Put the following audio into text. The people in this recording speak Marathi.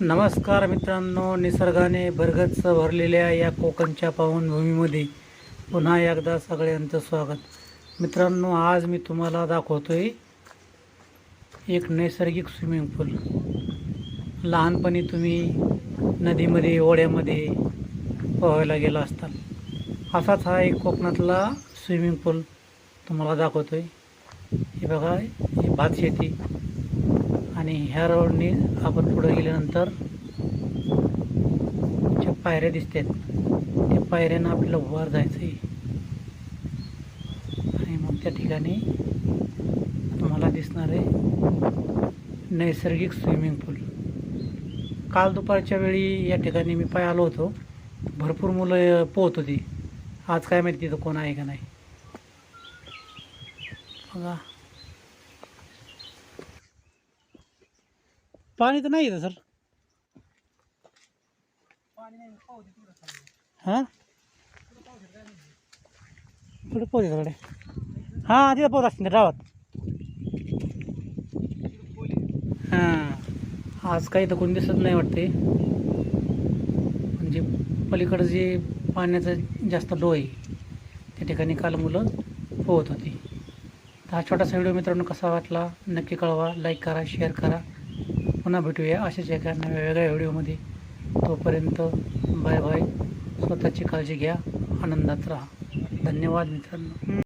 नमस्कार मित्रांनो निसर्गाने भरगच्च भरलेल्या या कोकणच्या पावनभूमीमध्ये पुन्हा एकदा सगळ्यांचं स्वागत. मित्रांनो आज मी तुम्हाला दाखवतोय एक नैसर्गिक स्विमिंग पूल. लहानपणी तुम्ही नदीमध्ये ओढ्यामध्ये पोहायला गेला असताल. असाच हा एक कोकणातला स्विमिंग पूल तुम्हाला दाखवतोय. हे बघा ही भात शेती आणि ह्या रोडने आपण पुढे गेल्यानंतर ज्या पायऱ्या दिसतात त्या पायऱ्यांना आपल्याला वर जायचं आहे आणि मग त्या ठिकाणी तुम्हाला दिसणार आहे नैसर्गिक स्विमिंग पूल. काल दुपारच्या वेळी या ठिकाणी मी पाय आलो होतो. भरपूर मुलं पोहत होती. आज काय माहिती तिथं कोण आहे का नाही. बघा. पाणी तर नाही सर. हां? कुठे पोहोच तिकडे. हां तिथं पोहोच असतील गावात. हां. आज काही तर कोणी दिसत नाही वाटते. म्हणजे पलीकडं जे पाण्याचं जास्त डो आहे त्या ठिकाणी काल मुलं पोहत होती. तर हा छोटासा व्हिडिओ मित्रांनो कसा वाटला नक्की कळवा लाईक करा शेअर करा. पुन्हा भेटूया अशाच एका नव्या वेगळ्या व्हिडिओमध्ये. तोपर्यंत बाय बाय. स्वतःची काळजी घ्या. आनंदात राहा. धन्यवाद मित्रांनो.